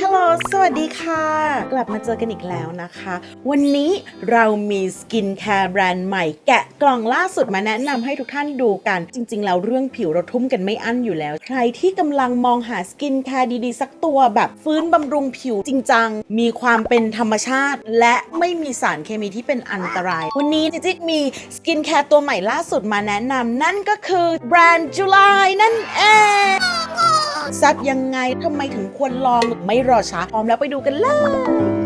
ฮัลโหล สวัสดีค่ะ กลับมาเจอกันอีกแล้วนะคะ วันนี้เรามีสกินแคร์แบรนด์ใหม่ แกะกล่องล่าสุดมาแนะนำให้ทุกท่านดูกัน จริง ๆ แล้วเรื่องผิวเราทุ่มกันไม่อั้นอยู่แล้ว ใครที่กำลังมองหาสกินแคร์ดี ๆ สักตัวแบบฟื้นบำรุงผิวจริงจัง มีความเป็นธรรมชาติ และไม่มีสารเคมีที่เป็นอันตราย วันนี้จิ๊กมีสกินแคร์ตัวใหม่ล่าสุดมาแนะนำนั่นก็คือแบรนด์จุลายนั่นเอง ซับยังไงทำไมถึงควรลองไม่รอช้าพร้อมแล้วไปดูกันเลย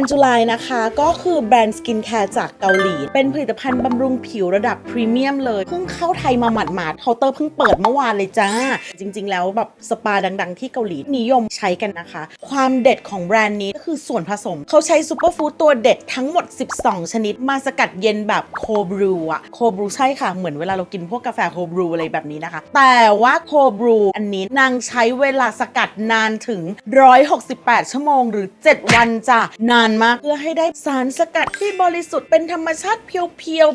นด์จุลายนะคะ ก็คือแบรนด์สกินแคร์จากเกาหลี เป็นผลิตภัณฑ์บำรุงผิวระดับพรีเมียมเลย เพิ่งเข้าไทยมาหมาดๆเคาน์เตอร์เพิ่งเปิดเมื่อวานเลยจ้า จริง ๆ แล้วแบบสปาดัง ๆ ที่เกาหลีนิยมใช้กันนะคะ ความเด็ดของแบรนด์นี้ก็คือส่วนผสม เขาใช้ซูเปอร์ฟู้ดตัวเด็ดทั้งหมด 12 ชนิด มาสกัดเย็นแบบโคบรูอะโคบรูใช่ค่ะ เหมือนเวลาเรากินพวกกาแฟโคบรูอะไรแบบนี้นะคะ แต่ว่าโคบรูอันนี้นางใช้เวลาสกัดนานถึง 168 ชั่วโมงหรือ 7 วันจ้ะนานมากเพื่อให้ได้สารสกัดที่บริสุทธิ์เป็นธรรมชาติเพียว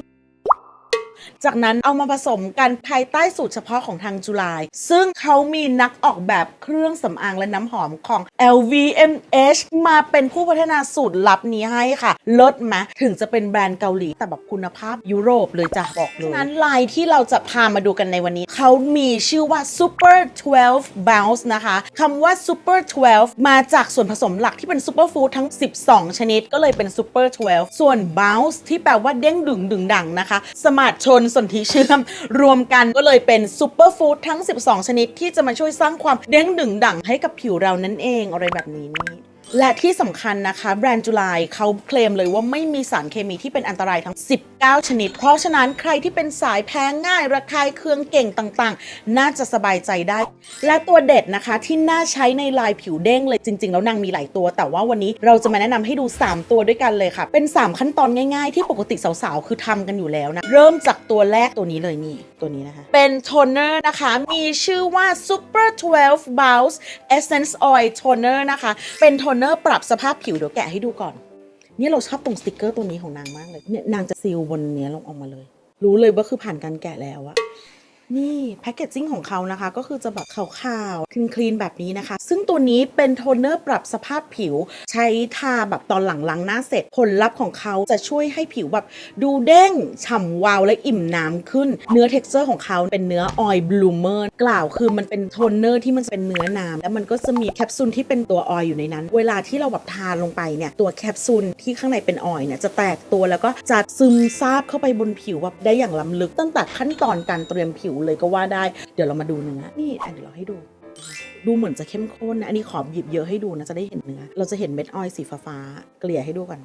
จากนั้นเอามาผสมกันภายใต้สูตรเฉพาะของทางจุลายซึ่งเขามีนักออกแบบเครื่องสำอางและน้ำหอมของ LVMH มาเป็นผู้พัฒนาสูตรลับนี้ให้ค่ะลดไหมถึงจะเป็นแบรนด์เกาหลี แต่แบบคุณภาพยุโรปเลยจ้ะบอกเลยนั้นลายที่เราจะพามาดูกันในวันนี้ เขามีชื่อว่า Super 12 Bounce นะคะคำว่า Super 12 มาจากส่วนผสมหลักที่เป็นซูเปอร์ฟู้ดทั้ง 12 ชนิดก็เลยเป็น Super 12 ส่วน Bounce ที่แปลว่าเด้งดึงดึงดังนะคะ สมาร์ทชนสนธิเชื่อม รวมกันก็เลยเป็นซูเปอร์ฟู้ดทั้ง 12 ชนิดที่จะมาช่วยสร้างความเด้งดึงดังให้กับผิวเรานั่นเองอะไรแบบนี้นี่ และที่สำคัญนะคะ แบรนด์จุลายเขาเคลมเลยว่าไม่มีสารเคมีที่เป็นอันตรายทั้ง 19 ชนิด เพราะฉะนั้นใครที่เป็นสายแพ้ง่าย ระคายเคืองเก่งต่างๆ น่าจะสบายใจได้ และตัวเด็ดนะคะที่น่าใช้ในลายผิวเด้งเลยจริง ๆ แล้วนางมีหลายตัว แต่ว่าวันนี้เราจะมาแนะนำให้ดู 3 ตัวด้วยกันเลยค่ะ เป็น 3 ขั้นตอนง่าย ๆ ที่ปกติสาวๆ คือทำกันอยู่แล้วนะ เริ่มจากตัวแรกตัวนี้เลยนี่ ตัวนี้นะคะ เป็นโทนเนอร์นะคะ มีชื่อว่า Super 12 Bounce Essence Oil Toner นะคะ เป็นโทนเนอร์เนอปรับสภาพผิวเดี๋ยวแกะให้ดูก่อน เนี่ยเราชอบตรงสติกเกอร์ตัวนี้ของนางมากเลย เนี่ยนางจะซีลบนเนี้ยลงออกมาเลย รู้เลยว่าคือผ่านการแกะแล้วอะ นี่แพคเกจจิ้งของเขานะคะ ก็คือจะแบบขาวๆ คลีนๆ แบบนี้นะคะ ซึ่งตัวนี้เป็นโทนเนอร์ปรับสภาพผิว ใช้ทาแบบตอนหลังล้างหน้าเสร็จ ผลลัพธ์ของเขาจะช่วยให้ผิวแบบดูเด้ง ฉ่ำวาวและอิ่มน้ำขึ้น เนื้อเท็กเจอร์ของเขาเป็นเนื้อออยล์บลูเมอร์กล่าวคือมันเป็นโทนเนอร์ที่มันจะเป็นเนื้อน้ำแล้วมันก็จะมีแคปซูลที่เป็นตัวออยล์อยู่ในนั้น เวลาที่เราแบบทานลงไปเนี่ยตัวแคปซูลที่ข้างในเป็นออยล์เนี่ยจะแตกตัวแล้วก็จะซึมซาบเข้าไปบนผิวแบบได้อย่างล้ำลึกตั้งแต่ขั้นตอนการเตรียมผิวเลยก็ว่าได้ เดี๋ยวเรามาดูเนื้อนี่เดี๋ยวเราให้ดู ดูเหมือนจะเข้มข้นนะ อันนี้ขอหยิบเยอะให้ดูนะ จะได้เห็นเนื้อ เราจะเห็นเม็ดออยสีฟ้าๆเกลี่ยให้ดูก่อน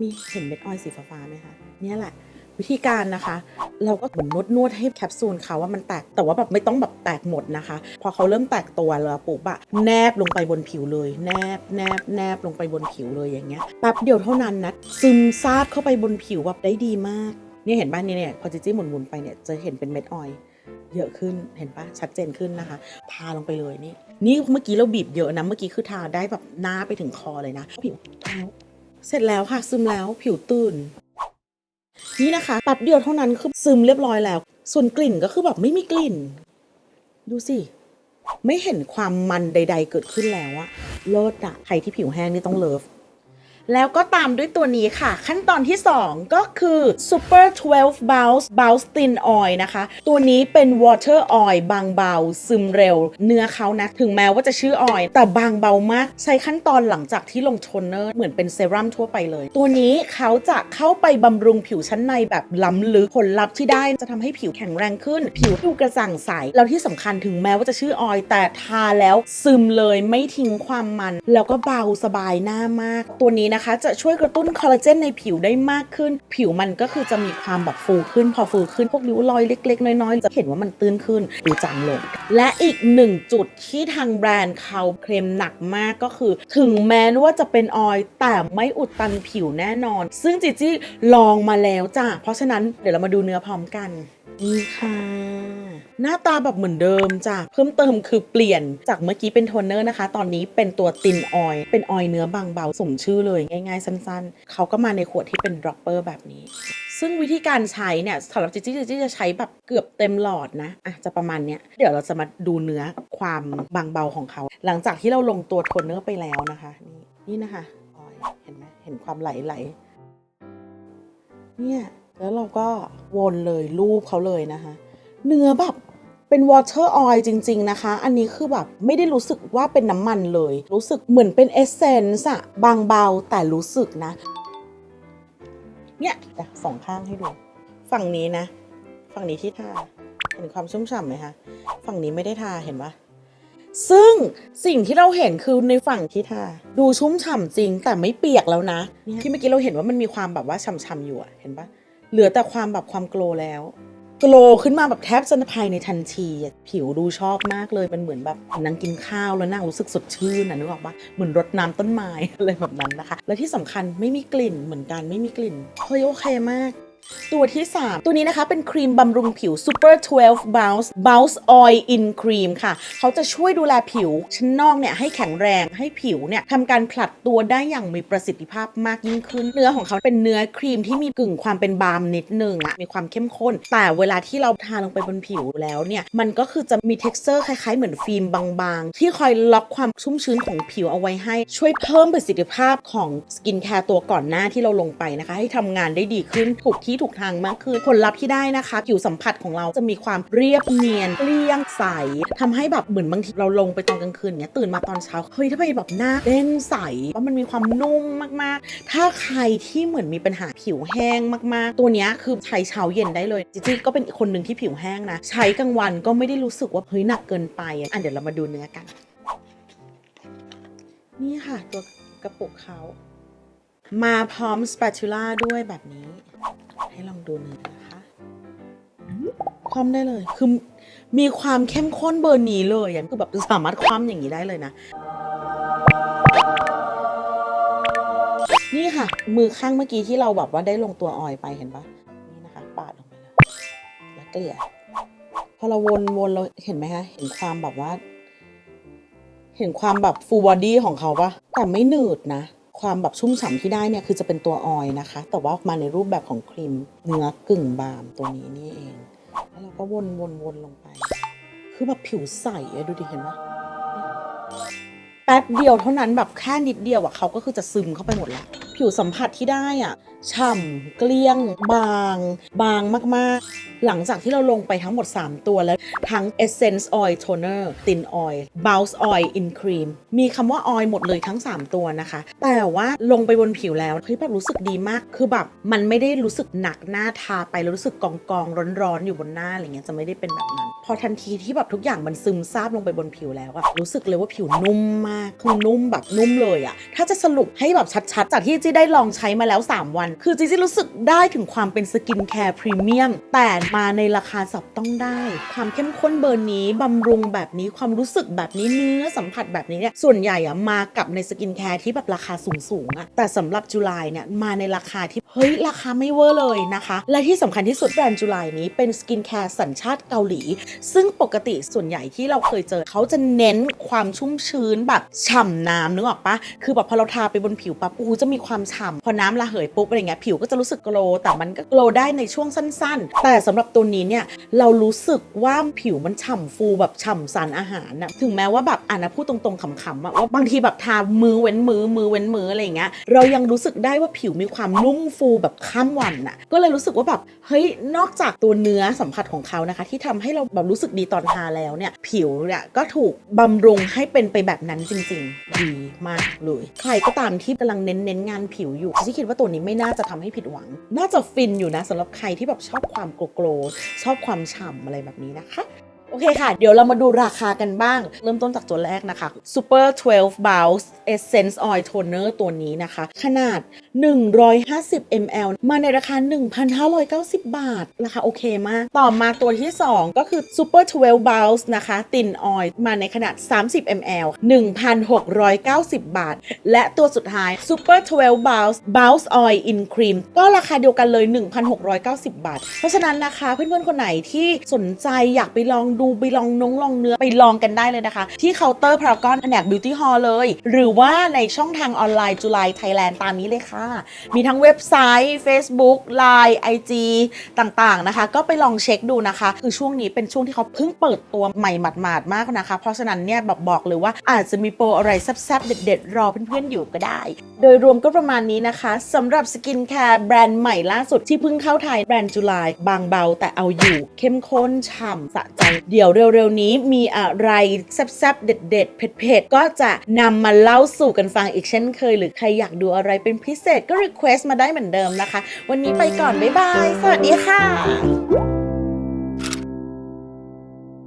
มีเห็นเม็ดออยสีฟ้าๆไหมคะ เนี่ยแหละวิธีการนะคะ เราก็เหมือนนวดนวดให้แคปซูลเขาว่ามันแตกแต่ว่าแบบไม่ต้องแบบแตกหมดนะคะ พอเขาเริ่มแตกตัวแล้วปุ๊บอะแนบลงไปบนผิวเลย แนบแนบแนบลงไปบนผิวเลยอย่างเงี้ยแป๊บเดียวเท่านั้นนะซึมซาบเข้าไปบนผิวแบบได้ดีมาก นี่เห็นป่ะเนี่เนี่ยพอจิจี้หมุนๆไปเนี่ยจะเห็นเป็นเม็ดออยเยอะขึ้นเห็นปะชัดเจนขึ้นนะคะ ทาลงไปเลยนี่ นี่เมื่อกี้เราบีบเยอะนะ เมื่อกี้คือทาได้แบบหน้าไปถึงคอเลยนะ ผิวเท้าเสร็จแล้วค่ะซึมแล้วผิวตื่น นี่นะคะแป๊บเดียวเท่านั้นคือซึมเรียบร้อยแล้ว ส่วนกลิ่นก็คือแบบไม่มีกลิ่น ดูสิ ไม่เห็นความมันใด ๆ เกิดขึ้นแล้วอะเลิศอะใครที่ผิวแห้งนี่ต้องเลิฟ แล้วก็ตามด้วยตัวนี้ค่ะ ขั้นตอนที่ 2 ก็คือ Super 12 Bounce Bounce Thin Oil นะคะ ตัวนี้เป็น Water Oil บางเบา ซึมเร็ว เนื้อเขานะ ถึงแม้ว่าจะชื่อออย แต่บางเบามาก ใช้ขั้นตอนหลังจากที่ลงโทนเนอร์ เหมือนเป็นเซรั่มทั่วไปเลย ตัวนี้เขาจะเข้าไปบำรุงผิวชั้นในแบบล้ำลึกผลลัพธ์ที่ได้จะทำให้ผิวแข็งแรงขึ้น ผิวดูกระจ่างใสแล้วที่สำคัญถึงแม้ว่าจะชื่อออยแต่ทาแล้วซึมเลยไม่ทิ้งความมัน แล้วก็เบาสบายหน้ามาก ตัวนี้นะคะ จะช่วยกระตุ้นคอลลาเจนในผิวได้มากขึ้น ผิวมันก็คือจะมีความแบบฟูขึ้น พอฟูขึ้นพวกริ้วรอยเล็ก ๆ น้อยๆ จะเห็นว่ามันตื้นขึ้นดูจางลง และอีกหนึ่งจุดที่ทางแบรนด์เขาเคลมหนักมากก็คือ ถึงแม้ว่าจะเป็นออยล์แต่ไม่อุดตันผิวแน่นอน ซึ่งจิจี้ลองมาแล้วจ้ะเพราะฉะนั้นเดี๋ยวเรามาดูเนื้อพร้อมกัน นี่ค่ะ หน้าตาแบบเหมือนเดิมจ้ะเพิ่มเติมคือเปลี่ยนจากเมื่อกี้เป็นโทนเนอร์นะคะ ตอนนี้เป็นตัวตินออยเป็นออยเนื้อบางเบาสมชื่อเลยง่ายๆ สั้นๆ เขาก็มาในขวดที่เป็นดรอปเปอร์แบบนี้ซึ่งวิธีการใช้เนี่ยสำหรับจิจี้จิจี้จะใช้แบบเกือบเต็มหลอดนะอะจะประมาณเนี้ยเดี๋ยวเราจะมาดูเนื้อความบางเบาของเขา หลังจากที่เราลงตัวโทนเนอร์ไปแล้วนะคะ นี่นี่นะคะออยเห็นไหมเห็นความไหลไหลเนี่ย แล้วเราก็วนเลยรูปเขาเลยนะคะ เนื้อแบบเป็น water oil จริง ๆ นะคะ อันนี้คือแบบไม่ได้รู้สึกว่าเป็นน้ำมันเลย รู้สึกเหมือนเป็นเอเซนส์อะบางเบาแต่รู้สึกนะ เนี่ยสองข้างให้ดู ฝั่งนี้นะ ฝั่งนี้ที่ทา เห็นความชุ่มฉ่ำไหมคะ ฝั่งนี้ไม่ได้ทาเห็นปะซึ่งสิ่งที่เราเห็นคือในฝั่งที่ทา ดูชุ่มฉ่ำจริงแต่ไม่เปียกแล้วนะ ที่เมื่อกี้เราเห็นว่ามันมีความแบบว่าฉ่ำๆอยู่อะเห็นปะ เหลือแต่ความแบบความโกลแล้วโกลขึ้นมาแบบแทบจะภายในทันที ผิวดูชอบมากเลยมันเหมือนแบบนั่งกินข้าวแล้วนางรู้สึกสดชื่นนะนึกออกปะเหมือนรดน้ำต้นไม้อะไรแบบนั้นนะคะ และที่สำคัญไม่มีกลิ่นเหมือนกันไม่มีกลิ่นเฮ้ยโอเคมาก ตัวที่ 3 ตัวนี้นะคะเป็นครีมบำรุงผิว Super 12 Bounce Bounce Oil in Cream ค่ะ เขาจะช่วยดูแลผิวชั้นนอกเนี่ยให้แข็งแรงให้ผิวเนี่ยทำการผลัดตัวได้อย่างมีประสิทธิภาพมากยิ่งขึ้น เนื้อของเขาเป็นเนื้อครีมที่มีกึ่งความเป็นบาล์มนิดนึงอะมีความเข้มข้น แต่เวลาที่เราทาลงไปบนผิวแล้วเนี่ย มันก็คือจะมี t e x t อร์คล้ายๆ เหมือนฟิล์มบางๆ ที่คอยล็อกความชุ่มชื้นของผิวเอาไว้ให้ ช่วยเพิ่มประสิทธิภาพของสกินแคร์ตัวก่อนหน้าที่เราลงไปนะคะ ให้ทำงานได้ดีขึ้นถูกที่ถูกทางมากขึ้นผลลัพธ์ที่ได้นะคะผิวสัมผัสของเราจะมีความเรียบเนียนเกลี้ยงใสทำให้แบบเหมือนบางทีเราลงไปตอนกลางคืนเนี้ยตื่นมาตอนเช้าเฮ้ยถ้าไปแบบหน้าเด้งใสว่ามันมีความนุ่มมากๆ ถ้าใครที่เหมือนมีปัญหาผิวแห้งมากๆ ตัวนี้คือใช้เช้าเย็นได้เลยจิจี้ก็เป็นคนหนึ่งที่ผิวแห้งนะ ใช้กลางวันก็ไม่ได้รู้สึกว่าเฮ้ยหนักเกินไปอะเดี๋ยวเรามาดูเนื้อกัน นี่ค่ะตัวกระปุกเขามาพร้อมสป a ตูล่าด้วยแบบนี้ ให้ลองดูเนื้อนะคะคว่ำได้เลยคือมีความเข้มข้นเบอร์นี้เลยอะคือแบบสามารถคว่ำอย่างนี้ได้เลยนะ นี่ค่ะ มือข้างเมื่อกี้ที่เราแบบว่าได้ลงตัวออยไปเห็นปะนี่นะคะ ปาดลงไปเลยแล้วเกลี่ยพอเราวนวนเราเห็นไหมคะเห็นความแบบว่า เห็นความแบบฟูลบอดี้ของเขาปะแต่ไม่หนืดนะ ความแบบชุ่มฉ่ำที่ได้เนี่ยคือจะเป็นตัวออยนะคะ แต่ว่ามาในรูปแบบของครีมเนื้อกึ่งบางตัวนี้นี่เอง แล้วเราก็วนวนวนลงไป คือแบบผิวใสอะดูดิเห็นปะแป๊บเดียวเท่านั้นแบบแค่นิดเดียวอะเขาก็คือจะซึมเข้าไปหมดแล้ว ผิวสัมผัสที่ได้อะฉ่ำเกลี้ยง บาง บางมากๆหลังจากที่เราลงไปทั้งหมด 3 ตัวแล้ว ทั้ง Essence Oil Toner Thin Oil Bounce Oil in Cream มีคำว่า oil หมดเลยทั้ง 3 ตัวนะคะ แต่ว่าลงไปบนผิวแล้วเฮ้ยแบบรู้สึกดีมาก คือแบบมันไม่ได้รู้สึกหนักหน้าทาไปแล้วรู้สึกกองกองร้อนร้อนๆ อยู่บนหน้าอะไรเงี้ยจะไม่ได้เป็นแบบนั้น พอทันทีที่แบบทุกอย่างมันซึมซาบลงไปบนผิวแล้วอะรู้สึกเลยว่าผิวนุ่มมากคือนุ่มแบบนุ่มเลยอะถ้าจะสรุปให้แบบชัดๆ จากที่จีได้ลองใช้มาแล้ว 3 วัน คือจีจีรู้สึกได้ถึงความเป็นสกินแคร์พรีเมียมแต่มาในราคาจับต้องได้ ความเข้มข้นเบอร์นี้บำรุงแบบนี้ความรู้สึกแบบนี้เนื้อสัมผัสแบบนี้เนี่ยส่วนใหญ่อะมากับในสกินแคร์ที่แบบราคาสูงๆอะแต่สำหรับจุลายเนี่ยมาในราคาที่เฮ้ยราคาไม่เวอร์เลยนะคะ และที่สำคัญที่สุดแบรนด์จุลายนี้เป็นสกินแคร์สัญชาติเกาหลี ซึ่งปกติส่วนใหญ่ที่เราเคยเจอเขาจะเน้นความชุ่มชื้นแบบฉ่ำน้ำนึกออกปะคือแบบพอเราทาไปบนผิวปั๊บอู้จะมีความฉ่ำพอน้ำระเหยปุ๊บอะไรเงี้ยผิวก็จะรู้สึกโกลแต่มันก็โกลได้ในช่วงสั้น ๆ แต่สำหรับตัวนี้เนี่ยเรารู้สึกว่าผิวมันฉ่ำฟูแบบฉ่ำสารอาหารนะถึงแม้ว่าแบบอ่านะพูดตรงๆขำๆอะว่าบางทีแบบทามือเว้นมือมือเว้นมืออะไรอย่างเงี้ยเรายังรู้สึกได้ว่าผิวมีความนุ่มฟูแบบข้ามวันน่ะก็เลยรู้สึกว่าแบบเฮ้ยนอกจากตัวเนื้อสัมผัสของเขานะคะ ที่ทำให้เราแบบรู้สึกดีตอนทาแล้วเนี่ยผิวเนี่ยก็ถูกบำรุงให้เป็นไปแบบนั้นจริง ๆ ดีมากเลย ใครก็ตามที่กำลังเน้นเน้นงานผิวอยู่ที่คิดว่าตัวนี้ไม่น่าจะทำให้ผิดหวัง น่าจะฟินอยู่นะสำหรับใครที่แบบชอบความโกลโกชอบความฉ่ำอะไรแบบนี้นะคะ โอเคค่ะ เดี๋ยวเรามาดูราคากันบ้าง เริ่มต้นจากตัวแรกนะคะ Super 12 Bounce Essence Oil Toner ตัวนี้นะคะ ขนาด 150 ml มาในราคา 1,590 บาท ราคาโอเคมาก ต่อมาตัวที่ 2 ก็คือ Super 12 Bounce นะคะตินออยล์มาในขนาด 30 ml 1,690 บาท และตัวสุดท้าย Super 12 Bounce Bounce Oil in Cream ก็ราคาเดียวกันเลย 1,690 บาท เพราะฉะนั้นนะคะเพื่อนๆ คนไหนที่สนใจอยากไปลองดูไปลองนงลองเนื้อไปลองกันได้เลยนะคะ ที่เคาน์เตอร์พารากอนแผนก Beauty Hall เลย หรือว่าในช่องทางออนไลน์จุลายไทยแลนด์ตามนี้เลยค่ะมีทั้งเว็บไซต์ Facebook Line IG ต่างๆนะคะ ก็ไปลองเช็คดูนะคะ คือช่วงนี้เป็นช่วงที่เขาเพิ่งเปิดตัวใหม่หมาดๆมากนะคะ เพราะฉะนั้นเนี่ยแบบบอกเลยว่าอาจจะมีโปรอะไรแซ่บๆ เด็ดๆ รอเพื่อนๆอยู่ก็ได้ โดยรวมก็ประมาณนี้นะคะสำหรับสกินแคร์แบรนด์ใหม่ล่าสุดที่เพิ่งเข้าไทยแบรนด์จุลายบางเบาแต่เอาอยู่ เข้มข้นฉ่ำสะใจ เดี๋ยวเร็วๆนี้มีอะไรแซ่บๆ เด็ดๆเผ็ดๆก็จะนำมาเล่าสู่กันฟังอีกเช่นเคย หรือใครอยากดูอะไรเป็นพิเศษก็รีเควสต์มาได้เหมือนเดิมนะคะ วันนี้ไปก่อน บ๊ายบาย สวัสดีค่ะ